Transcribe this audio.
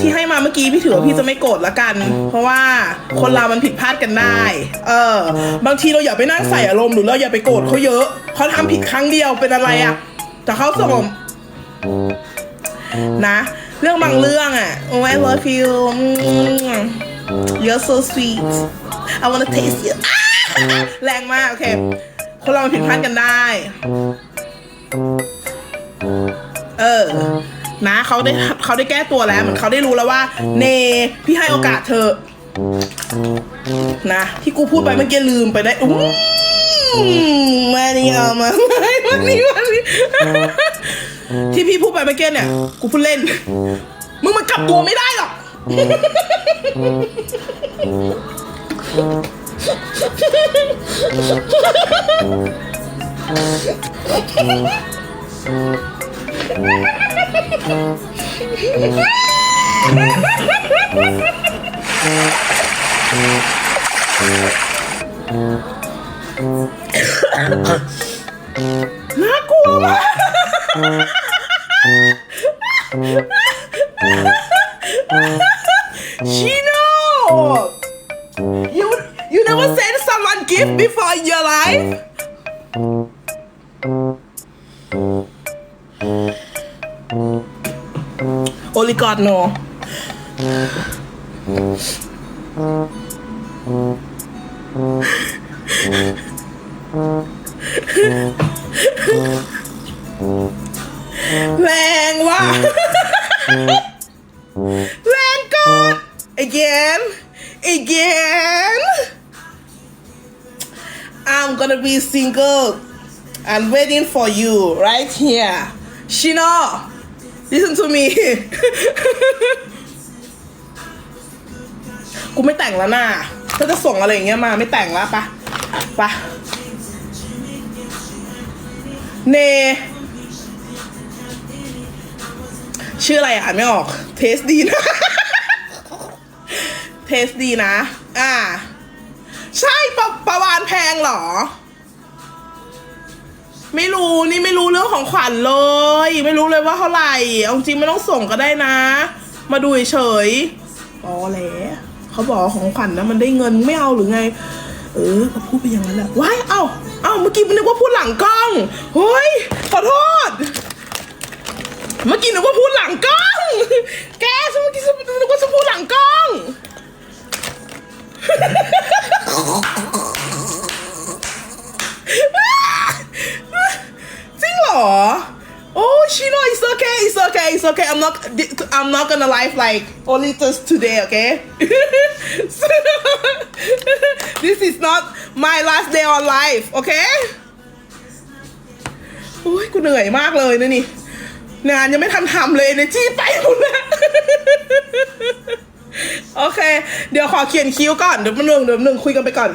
ที่ให้มาเมื่อกี้พี่ถือว่าพี่จะไม่โกรธละกัน เพราะว่าคนเรามันผิดพลาดกันได้ เออ บางทีเราอย่าไปนั่งใส่อารมณ์หรือเราอย่าไปโกรธเขาเยอะเขาทำผิดครั้งเดียวเป็นอะไรอะแต่เขาส่งนะ เรื่องบางเรื่องอะ oh I love you อืม you're so sweet I wanna taste you อะแรงมาก โอเค คนเรามันผิดพลาดกันได้ เออ นะเขาได้เขาได้แก้ตัวแล้วเหมือนเขาได้รู้แล้วว่า เนพี่ให้โอกาสเธอ นะ ที่กูพูดไปเมื่อกี้ลืมไปได้อู้มานี่เอามามานี่มานี่ที่พี่พูดไปเมื่อกี้เนี่ย กูพูดเล่น มึงมันกลับตัวไม่ได้หรอก น่ากลัวมาก ชิโน่ you you never send someone gift before in your life only God know แรงว่ะ แรงกด again again I'm gonna be single and waiting for you right here Shino Listen to me กูไม่แต่งแล้วน่ะถ้าจะส่งอะไรอย่างเงี้ยมาไม่แต่งแล้วปะปะเนชื่ออะไรอ่านไม่ออก เทสดีนะ เทสดีนะ อ่า ใช่ปะประวานแพงเหรอ ไม่รู้นี่ไม่รู้เรื่องของขวัญเลย ไม่รู้เลยว่าเท่าไหร่เอาจริงไม่ต้องส่งก็ได้นะ มาดูเฉยๆอ๋อแหละเขาบอกของขวัญนะมันได้เงินไม่เอาหรือไง เออก็พูดไปอย่างนั้นแหละว้ายเอ้าเอ้าเมื่อกี้มันนึกว่าพูดหลังกล้องเฮ้ยขอโทษ เมื่อกี้นึกว่าพูดหลังกล้อง แกฉันเมื่อกี้ฉันนึกว่าฉันพูดหลังกล้อง จริงเหรอโอ้ she know it's okay it's okay it's okay I'm not I'm not gonna live like only just today okay this is not my last day on life okay โอ้ยกูเหนื่อยมากเลยนะนี่ งานยังไม่ทันทำเลยในที่ไปหมดแล้วโอเค เดี๋ยวขอเขียนคิ้วก่อน เดี๋ยวมันหนึ่งเดี๋ยวหนึ่งคุยกันไปก่อน